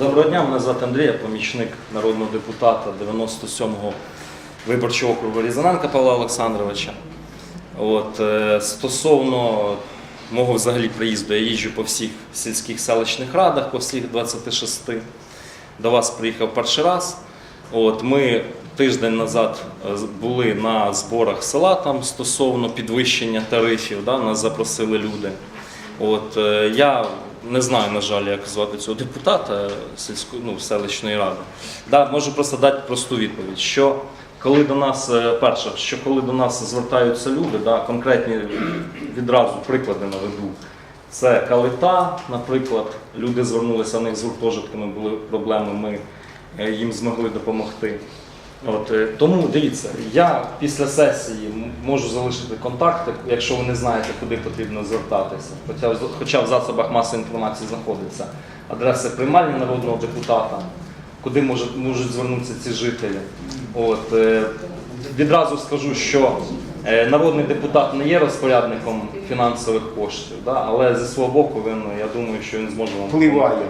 Доброго дня, мене звати Андрій, я помічник народного депутата 97-го виборчого округу Різаненка Павла Олександровича. От, е, стосовно мого взагалі приїзду, я їжджу по всіх сільських селищних радах, по всіх 26. До вас приїхав перший раз. От, ми тиждень назад е, були на зборах села там стосовно підвищення тарифів, да, нас запросили люди. От, е, я не знаю, на жаль, як звати цього депутата сільської ну, селищної ради. Да, можу просто дати просту відповідь, що коли до нас, е, перше, що коли до нас звертаються люди, да, конкретні відразу приклади наведу. Це калита, наприклад, люди звернулися, в них з гуртожитками були проблеми, ми е, їм змогли допомогти. От, е, тому дивіться, я після сесії можу залишити контакти, якщо ви не знаєте, куди потрібно звертатися. Хоча, в- хоча в засобах масової інформації знаходиться адреса приймальні народного депутата, куди можуть, можуть звернутися ці жителі. От, е, відразу скажу, що е, народний депутат не є розпорядником фінансових коштів, да, але зі свого боку він, я думаю, що він зможе вам Впливає.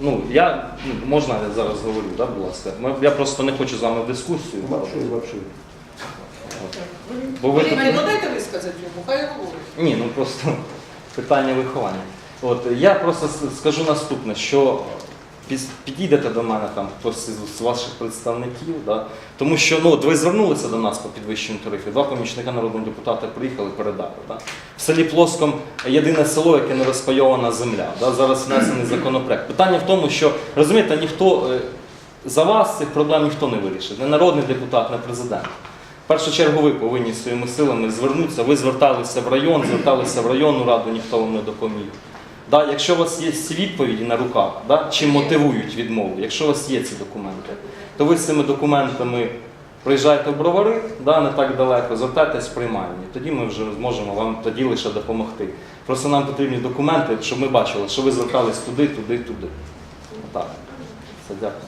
Ну, я ну, можна я зараз говорю, да, будь ласка. Ми- Я просто не хочу з вами в дискусію. Вообще, вообще. Бо ви тут... Валерій, ну дайте висказати йому, хай говорить. Ні, ну просто питання виховання. От я просто с- скажу наступне, що підійдете до мене там хтось з ваших представників, да? тому що ну, от ви звернулися до нас по підвищенню тарифів, два помічника народного депутата приїхали передати. Да? В селі Плоском єдине село, яке не розпайована земля. Да? Зараз внесений законопроект. Питання в тому, що розумієте, ніхто е, за вас цих проблем ніхто не вирішить, не народний депутат, не президент. В першу чергу ви повинні своїми силами звернутися. Ви зверталися в район, зверталися в районну раду, ніхто вам не допоміг. Да, якщо у вас є ці відповіді на руках, да, чи мотивують відмову, якщо у вас є ці документи, то ви з цими документами приїжджаєте в бровари, да, не так далеко, звертайтесь в приймальні. Тоді ми вже зможемо вам тоді лише допомогти. Просто нам потрібні документи, щоб ми бачили, що ви звертались туди, туди, туди. Отак. Все, дякую.